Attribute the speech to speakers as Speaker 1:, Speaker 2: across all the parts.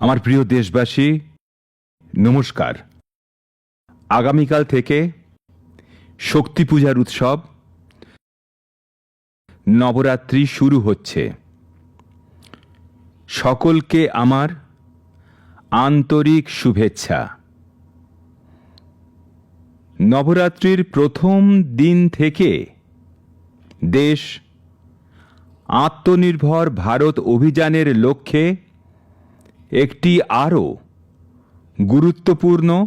Speaker 1: আমার প্রিয় দেশবাসী, নমস্কার। আগামীকাল থেকে শক্তি পূজার উৎসব নবরাত্রি শুরু হচ্ছে। সকলকে আমার আন্তরিক শুভেচ্ছা। নবরাত্রির প্রথম দিন থেকে দেশ আত্মনির্ভর ভারত অভিযানের লক্ষ্যে একটি আরও গুরুত্বপূর্ণ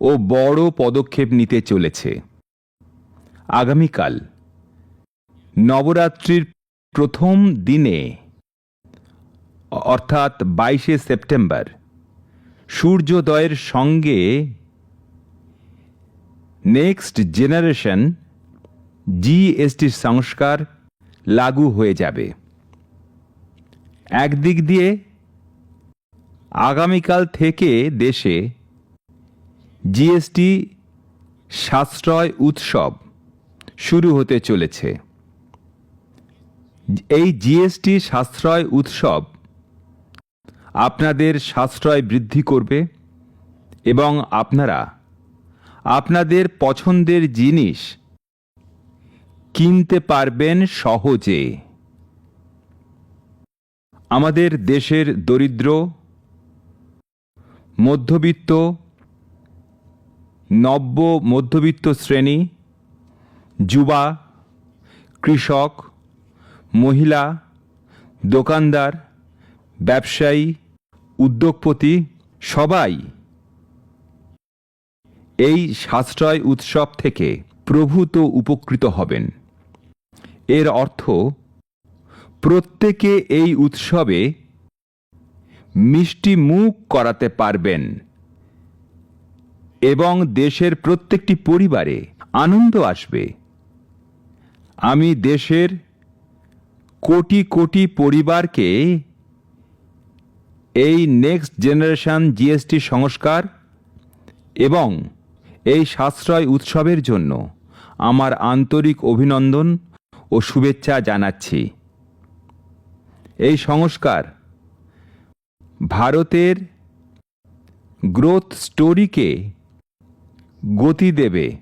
Speaker 1: ও বড় পদক্ষেপ নিতে চলেছে। আগামীকাল নবরাত্রির প্রথম দিনে, অর্থাৎ বাইশে সেপ্টেম্বর, সূর্যোদয়ের সঙ্গে নেক্সট জেনারেশন জিএসটি সংস্কার লাগু হয়ে যাবে। একদিক দিয়ে আগামীকাল থেকে দেশে জিএসটি সাশ্রয় উৎসব শুরু হতে চলেছে। এই জিএসটি সাশ্রয় উৎসব আপনাদের সাশ্রয় বৃদ্ধি করবে এবং আপনারা আপনাদের পছন্দের জিনিস কিনতে পারবেন সহজে। আমাদের দেশের দরিদ্র মধ্যবিত্ত, নব্য মধ্যবিত্ত শ্রেণি, যুবা, কৃষক, মহিলা, দোকানদার, ব্যবসায়ী, উদ্যোগপতি, সবাই এই সাশ্রয় উৎসব থেকে প্রভূত উপকৃত হবেন। এর অর্থ, প্রত্যেকে এই উৎসবে মিষ্টি মুখ করাতে পারবেন। এবং দেশের প্রত্যেকটি পরিবারে আনন্দ আসবে। আমি দেশের কোটি কোটি পরিবারকে এই নেক্সট জেনারেশন জিএসটি সংস্কার এবং এই সাশ্রয় উৎসবের জন্য আমার আন্তরিক অভিনন্দন ও শুভেচ্ছা জানাচ্ছি। এই সংস্কার ভারতের গ্রোথ স্টোরিকে গতি দেবে।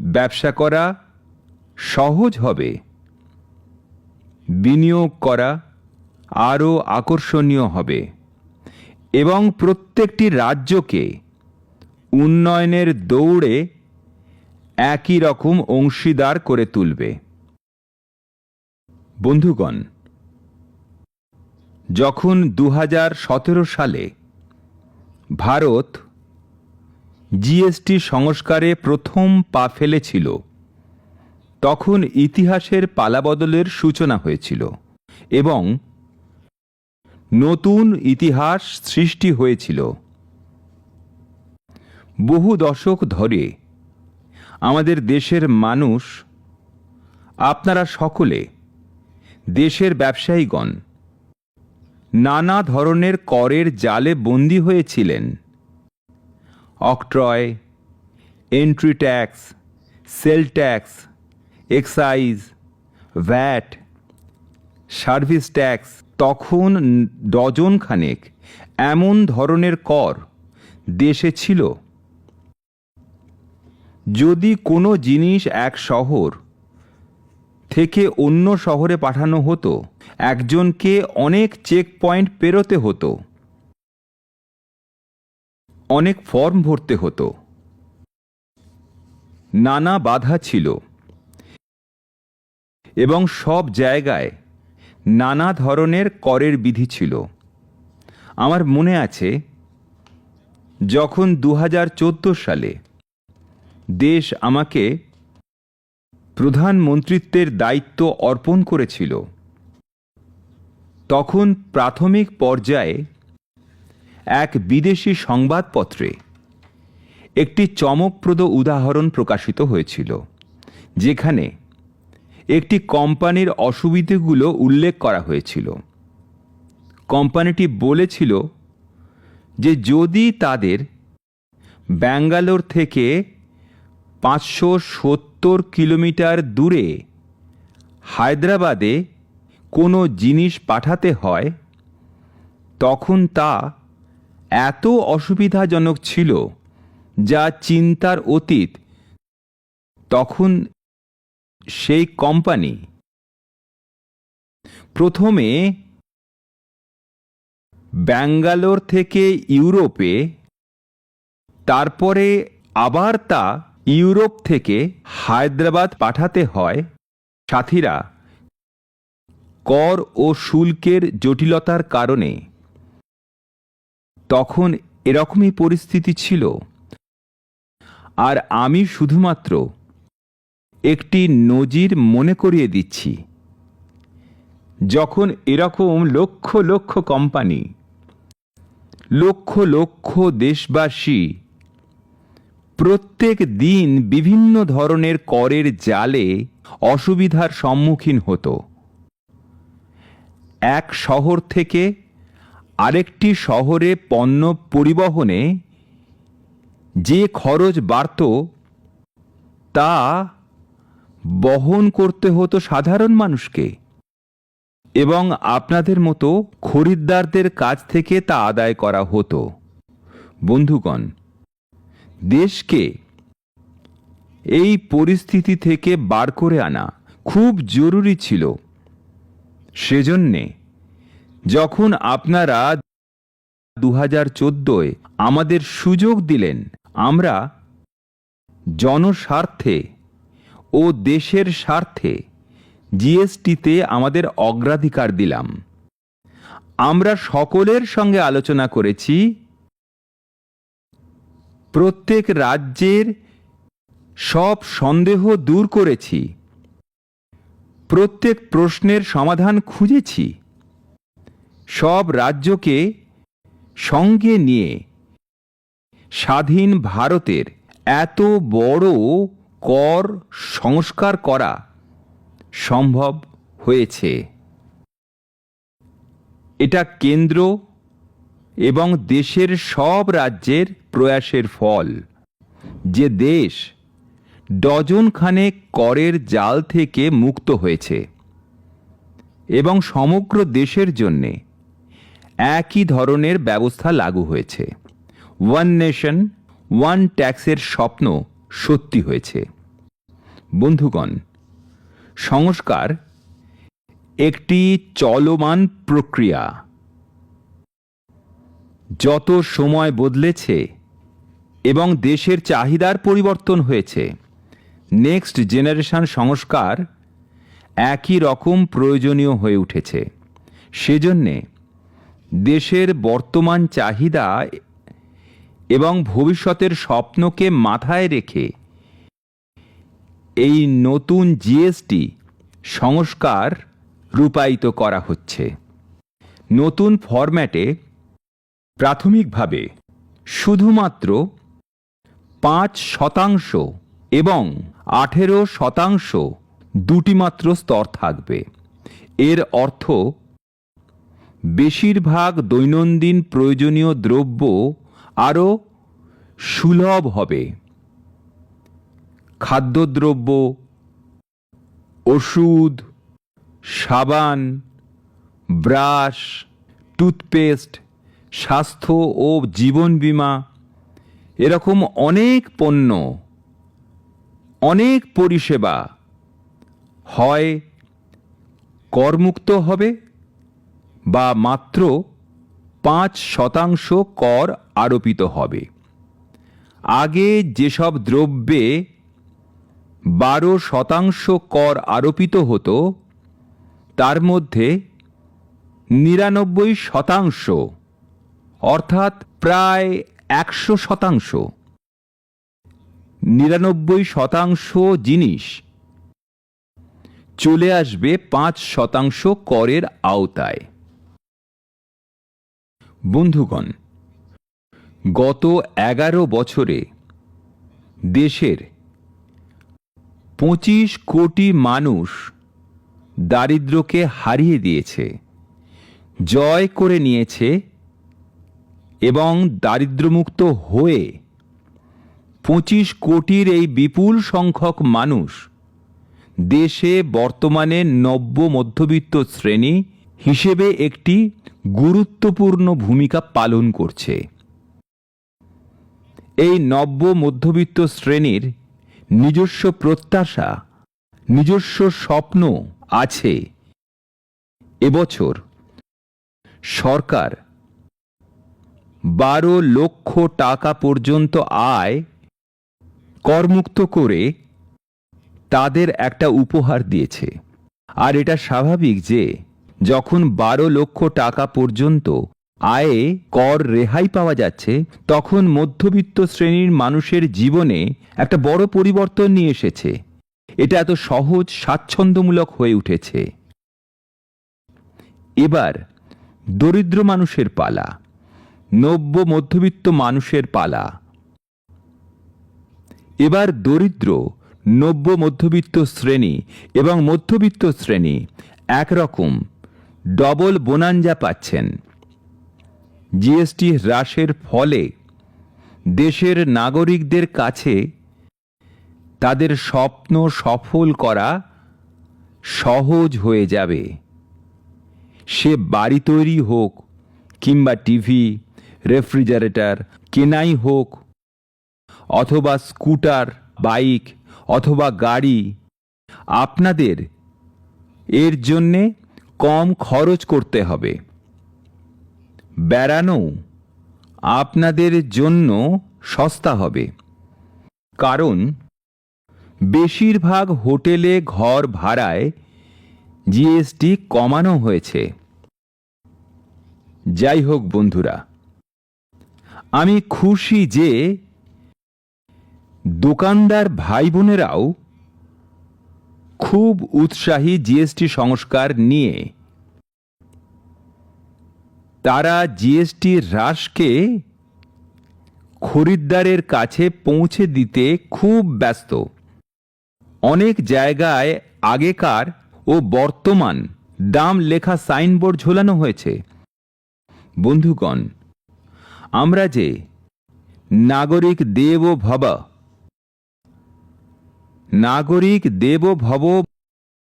Speaker 1: ব্যবসা করা সহজ হবে। বিনিয়োগ করা আরও আকর্ষণীয় হবে। এবং প্রত্যেকটি রাজ্যকে উন্নয়নের দৌড়ে একই রকম অংশীদার করে তুলবে। বন্ধুগণ যখন দু হাজার সতেরো সালে ভারত জিএসটি সংস্কারে প্রথম পা ফেলেছিল, তখন ইতিহাসের পালাবদলের সূচনা হয়েছিল এবং নতুন ইতিহাস সৃষ্টি হয়েছিল। বহু দশক ধরে আমাদের দেশের মানুষ, আপনারা সকলে দেশের ব্যবসায়ীগণ নানা ধরনের করের জালে বন্দী হয়েছিলেন। Octroi entry tax sale tax excise VAT service tax তখন ডজন খানেক এমন ধরনের কর দেশে ছিল। যদি কোনো জিনিস এক শহর থেকে অন্য শহরে পাঠানো হতো একজনকে অনেক চেক পয়েন্ট পেরোতে হতো। অনেক ফর্ম ভরতে হতো। নানা বাধা ছিল। এবং সব জায়গায় নানা ধরনের করের বিধি ছিল। আমার মনে আছে, যখন দু হাজার চোদ্দ সালে দেশ আমাকে প্রধানমন্ত্রিত্বের দায়িত্ব অর্পণ করেছিল তখন প্রাথমিক পর্যায়ে এক বিদেশি সংবাদপত্রে একটি চমকপ্রদ উদাহরণ প্রকাশিত হয়েছিল, যেখানে একটি কোম্পানির অসুবিধেগুলো উল্লেখ করা হয়েছিল। কোম্পানিটি বলেছিল যে যদি তাদের ব্যাঙ্গালোর থেকে পাঁচশো সত্তর কিলোমিটার দূরে হায়দ্রাবাদে কোনো জিনিস পাঠাতে হয়, তখন তা এত অসুবিধাজনক ছিল যা চিন্তার অতীত। তখন সেই কোম্পানি প্রথমে ব্যাঙ্গালোর থেকে ইউরোপে, তারপরে আবার তা ইউরোপ থেকে হায়দ্রাবাদ পাঠাতে হয়। সাথীরা কর ও শুল্কের জটিলতার কারণে। তখন এরকমই পরিস্থিতি ছিল। আর আমি শুধুমাত্র একটি নজির মনে করিয়ে দিচ্ছি। যখন এরকম লক্ষ লক্ষ কোম্পানি, লক্ষ লক্ষ দেশবাসী প্রত্যেক দিন বিভিন্ন ধরনের করের জালে অসুবিধার সম্মুখীন হতো। এক শহর থেকে আরেকটি শহরে পণ্য পরিবহনে যে খরচ বাড়ত, তা বহন করতে হতো সাধারণ মানুষকে এবং আপনাদের মতো খরিদ্দারদের কাছ থেকে তা আদায় করা হতো। বন্ধুগণ, দেশকে এই পরিস্থিতি থেকে বার করে আনা খুব জরুরি ছিল। সেজন্যে যখন আপনারা দু হাজার চোদ্দোয় আমাদের সুযোগ দিলেন, আমরা জনস্বার্থে ও দেশের স্বার্থে জিএসটিতে আমাদের অগ্রাধিকার দিলাম। আমরা সকলের সঙ্গে আলোচনা করেছি। প্রত্যেক রাজ্যের সব সন্দেহ দূর করেছি। প্রত্যেক প্রশ্নের সমাধান খুঁজেছি। সব রাজ্যকে সঙ্গে নিয়ে স্বাধীন ভারতের এত বড় কর সংস্কার করা সম্ভব হয়েছে। এটা কেন্দ্র এবং দেশের সব রাজ্যের প্রয়াসের ফল। যে দেশ ডজনখানে করের জাল থেকে মুক্ত হয়েছে এবং সমগ্র দেশের জন্যে একই ধরনের ব্যবস্থা লাগু হয়েছে। ওয়ান নেশন ওয়ান ট্যাক্সের স্বপ্ন সত্যি হয়েছে। বন্ধুগণ, সংস্কার একটি চলমান প্রক্রিয়া। যত সময় বদলেছে এবং দেশের চাহিদার পরিবর্তন হয়েছে নেক্সট জেনারেশন সংস্কার একই রকম প্রয়োজনীয় হয়ে উঠেছে। সেজন্যে দেশের বর্তমান চাহিদা এবং ভবিষ্যতের স্বপ্নকে মাথায় রেখে এই নতুন জিএসটি সংস্কার রূপায়িত করা হচ্ছে। নতুন ফরম্যাটে প্রাথমিকভাবে শুধুমাত্র পাঁচ শতাংশ এবং আঠেরো শতাংশ দুটি মাত্র স্তর থাকবে। এর অর্থ, বেশিরভাগ দৈনন্দিন প্রয়োজনীয় দ্রব্য আরও সুলভ হবে। খাদ্যদ্রব্য, ওষুধ, সাবান, ব্রাশ, টুথপেস্ট, স্বাস্থ্য ও জীবন বীমা, এরকম অনেক পণ্য অনেক পরিষেবা হয়, করমুক্ত হবে বা মাত্র পাঁচ শতাংশ কর আরোপিত হবে। আগে যেসব দ্রব্যে বারো শতাংশ কর আরোপিত হতো, তার মধ্যে নিরানব্বই শতাংশ, অর্থাৎ প্রায় একশো শতাংশ নিরানব্বই শতাংশ জিনিস। চলে আসবে পাঁচ শতাংশ করের আওতায়। বন্ধুগণ, গত এগারো বছরে দেশের পঁচিশ কোটি মানুষ দারিদ্র্যকে হারিয়ে দিয়েছে, জয় করে নিয়েছে এবং দারিদ্র্যমুক্ত হয়ে পঁচিশ কোটির এই বিপুল সংখ্যক মানুষ দেশে বর্তমানে নব্য মধ্যবিত্ত শ্রেণি হিসেবে একটি গুরুত্বপূর্ণ ভূমিকা পালন করছে। এই নব্য মধ্যবিত্ত শ্রেণির নিজস্ব প্রত্যাশা, নিজস্ব স্বপ্ন আছে। এবছর সরকার বারো লক্ষ টাকা পর্যন্ত আয় করমুক্ত করে তাদের একটা উপহার দিয়েছে। আর এটা স্বাভাবিক যে, যখন বারো লক্ষ টাকা পর্যন্ত আয়ে কর রেহাই পাওয়া যাচ্ছে, তখন মধ্যবিত্ত শ্রেণির মানুষের জীবনে একটা বড় পরিবর্তন নিয়ে এসেছে। এটা এত সহজ, স্বাচ্ছন্দ্যমূলক হয়ে উঠেছে। এবার, দরিদ্র মানুষের পালা, নব্য মধ্যবিত্ত মানুষের পালা। এবার দরিদ্র, নব্য মধ্যবিত্ত শ্রেণি এবং মধ্যবিত্ত শ্রেণি একরকম, ডবল বোনাঞ্জা পাচ্ছেন। জিএসটি হ্রাসের ফলে দেশের নাগরিকদের কাছে তাদের স্বপ্ন সফল করা সহজ হয়ে যাবে। সে বাড়ি তৈরি হোক কিংবা টিভি, রেফ্রিজারেটর, কেনাই হোক অথবা স্কুটার, বাইক অথবা গাড়ি আপনাদের এর জন্যে কম খরচ করতে হবে। বেড়ানো আপনাদের জন্য সস্তা হবে। কারণ বেশিরভাগ হোটেলে ঘর ভাড়ায় জিএসটি কমানো হয়েছে। যাই হোক বন্ধুরা, আমি খুশি যে দোকানদার ভাই বোনেরাও খুব উৎসাহী জিএসটি সংস্কার নিয়ে তারা জিএসটি হ্রাসকে খরিদ্দারের কাছে পৌঁছে দিতে খুব ব্যস্ত। অনেক জায়গায় আগেকার ও বর্তমান দাম লেখা সাইনবোর্ড ঝোলানো হয়েছে। বন্ধুগণ, আমরা যে নাগরিক দেব ভব নাগরিক দেব ভব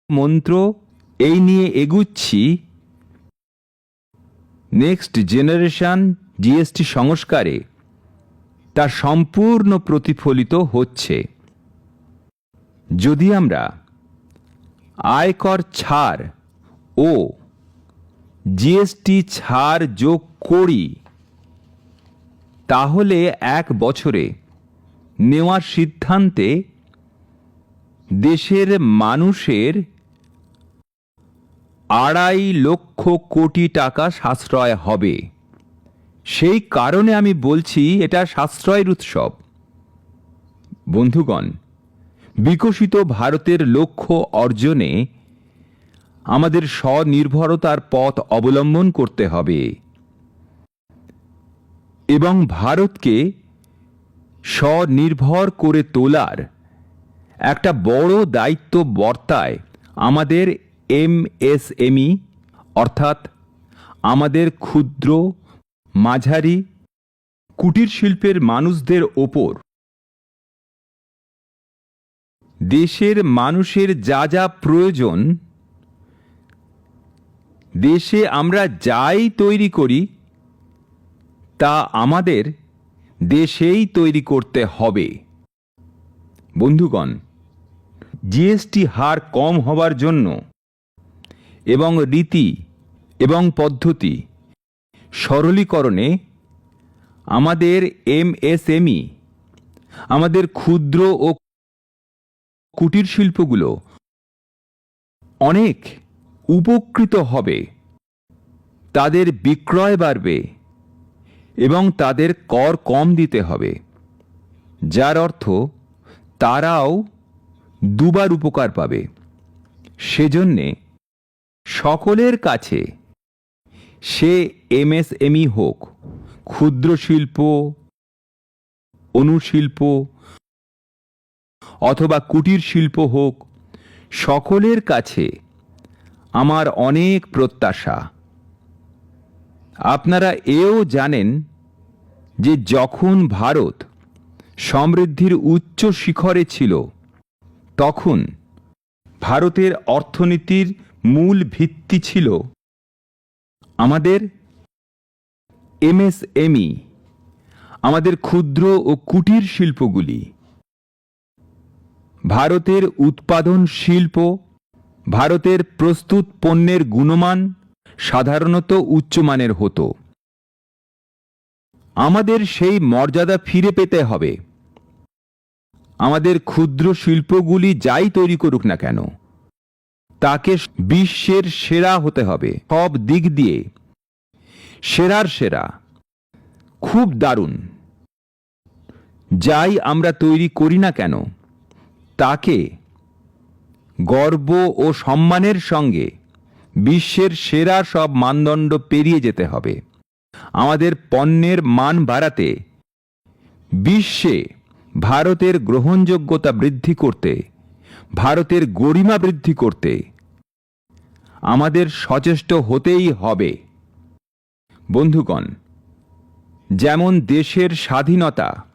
Speaker 1: মন্ত্র, এই নিয়ে এগুচ্ছি। নেক্সট জেনারেশন জিএসটি সংস্কারে, তা সম্পূর্ণ প্রতিফলিত হচ্ছে। যদি আমরা আয়কর ছাড় ও জিএসটি ছাড় যোগ করি, তাহলে এক বছরে নেওয়ার সিদ্ধান্তে দেশের মানুষের আড়াই লক্ষ কোটি টাকা সাশ্রয় হবে। সেই কারণে আমি বলছি এটা সাশ্রয়ের উৎসব। বন্ধুগণ, বিকশিত ভারতের লক্ষ্য অর্জনে আমাদের স্বনির্ভরতার পথ অবলম্বন করতে হবে এবং ভারতকে স্বনির্ভর করে তোলার একটা বড় দায়িত্ব বর্তায় আমাদের এমএসএমই, অর্থাৎ আমাদের ক্ষুদ্র, মাঝারি, কুটির শিল্পের মানুষদের ওপর। দেশের মানুষের যা যা প্রয়োজন, দেশে আমরা যাই তৈরি করি, তা আমাদের দেশেই তৈরি করতে হবে। বন্ধুগণ জিএসটি হার কম হবার জন্য এবং রীতি এবং পদ্ধতি সরলীকরণে আমাদের এমএসএমই, আমাদের ক্ষুদ্র ও কুটির শিল্পগুলো অনেক উপকৃত হবে, তাদের বিক্রয় বাড়বে এবং তাদের কর কম দিতে হবে। যার অর্থ তারাও দুবার উপকার পাবে। সেজন্যে সকলের কাছে সে এমএসএমই হোক ক্ষুদ্র শিল্প অনুশিল্প অথবা কুটির শিল্প হোক, সকলের কাছে আমার অনেক প্রত্যাশা। আপনারা এও জানেন যে যখন ভারত সমৃদ্ধির উচ্চ শিখরে ছিল তখন ভারতের অর্থনীতির মূল ভিত্তি ছিল আমাদের এমএসএমই, আমাদের ক্ষুদ্র ও কুটির শিল্পগুলি, ভারতের উৎপাদন শিল্প, ভারতের প্রস্তুত পণ্যের গুণমান সাধারণত উচ্চমানের হতো। আমাদের সেই মর্যাদা ফিরে পেতে হবে। আমাদের ক্ষুদ্র শিল্পগুলি যাই তৈরি করুক না কেন, তাকে বিশ্বের সেরা হতে হবে সব দিক দিয়ে। সেরার সেরা। খুব দারুণ। যাই আমরা তৈরি করি না কেন, তাকে গর্ব ও সম্মানের সঙ্গে বিশ্বের সেরা সব মানদণ্ড পেরিয়ে যেতে হবে। আমাদের পণ্যের মান বাড়াতে বিশ্বে ভারতের গ্রহণযোগ্যতা বৃদ্ধি করতে, ভারতের গরিমা বৃদ্ধি করতে আমাদের সচেষ্ট হতেই হবে। বন্ধুগণ, যেমন দেশের স্বাধীনতা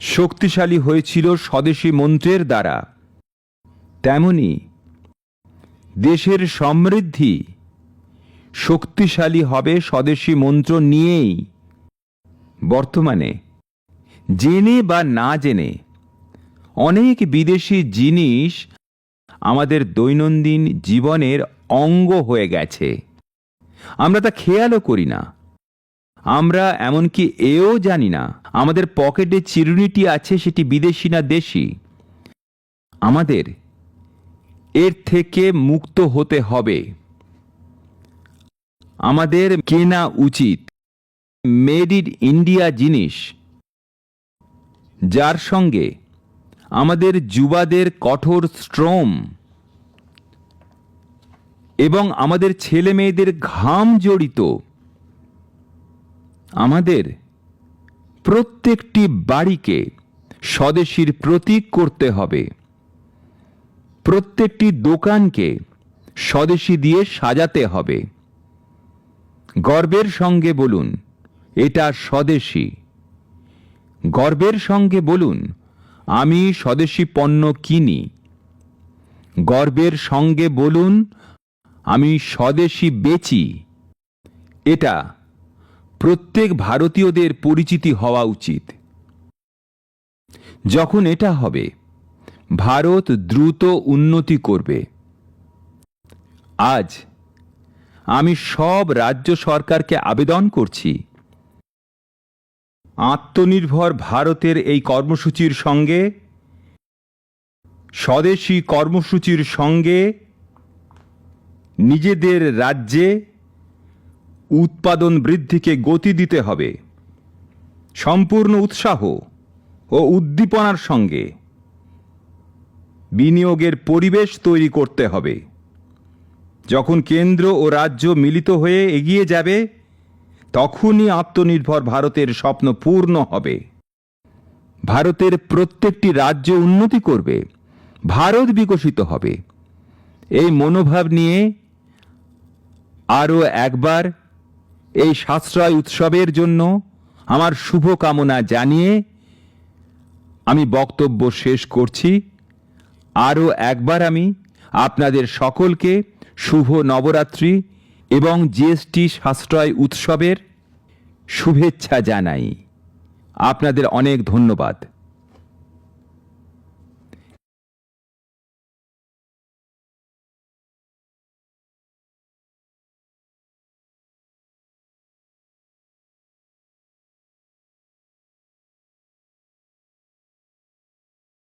Speaker 1: শক্তিশালী হয়েছিল স্বদেশী মন্ত্রের দ্বারা, তেমনি দেশের সমৃদ্ধি শক্তিশালী হবে স্বদেশী মন্ত্র নিয়েই। বর্তমানে জেনে বা না জেনে, অনেক বিদেশি জিনিস আমাদের দৈনন্দিন জীবনের অঙ্গ হয়ে গেছে। আমরা তা খেয়ালও করি না। আমরা এমনকি এও জানি না, আমাদের পকেটে চিরুনিটি আছে সেটি বিদেশি না দেশি। আমাদের এর থেকে মুক্ত হতে হবে। আমাদের কেনা উচিত। মেড ইন ইন্ডিয়া জিনিস যার সঙ্গে আমাদের যুবাদের কঠোর শ্রম এবং আমাদের ছেলে মেয়েদের ঘাম জড়িত, আমাদের প্রত্যেকটি বাড়িকে স্বদেশীর প্রতীক করতে হবে। প্রত্যেকটি দোকানকে স্বদেশী দিয়ে সাজাতে হবে। গর্বের সঙ্গে বলুন, এটা স্বদেশী। গর্বের সঙ্গে বলুন, আমি স্বদেশী পণ্য কিনি। গর্বের সঙ্গে বলুন, আমি স্বদেশী বেচি। এটা প্রত্যেক ভারতীয়দের পরিচিতি হওয়া উচিত। যখন এটা হবে, ভারত দ্রুত উন্নতি করবে। আজ আমি সব রাজ্য সরকারকে আবেদন করছি। আত্মনির্ভর ভারতের এই কর্মসূচির সঙ্গে, স্বদেশী কর্মসূচির সঙ্গে, নিজেদের রাজ্যে উৎপাদন বৃদ্ধিকে গতি দিতে হবে। সম্পূর্ণ উৎসাহ ও উদ্দীপনার সঙ্গে বিনিয়োগের পরিবেশ তৈরি করতে হবে। যখন কেন্দ্র ও রাজ্য মিলিত হয়ে এগিয়ে যাবে তখনই আত্মনির্ভর ভারতের স্বপ্ন পূর্ণ হবে। ভারতের প্রত্যেকটি রাজ্য উন্নতি করবে। ভারত বিকশিত হবে। এই মনোভাব নিয়ে আরও একবার এই সাশ্রয় উৎসবের জন্য আমার শুভ কামনা জানিয়ে আমি বক্তব্য শেষ করছি। আরও একবার আমি আপনাদের সকলকে শুভ নবরাত্রি এবং জিএসটি সাশ্রয় উৎসবের শুভেচ্ছা জানাই। আপনাদের অনেক ধন্যবাদ।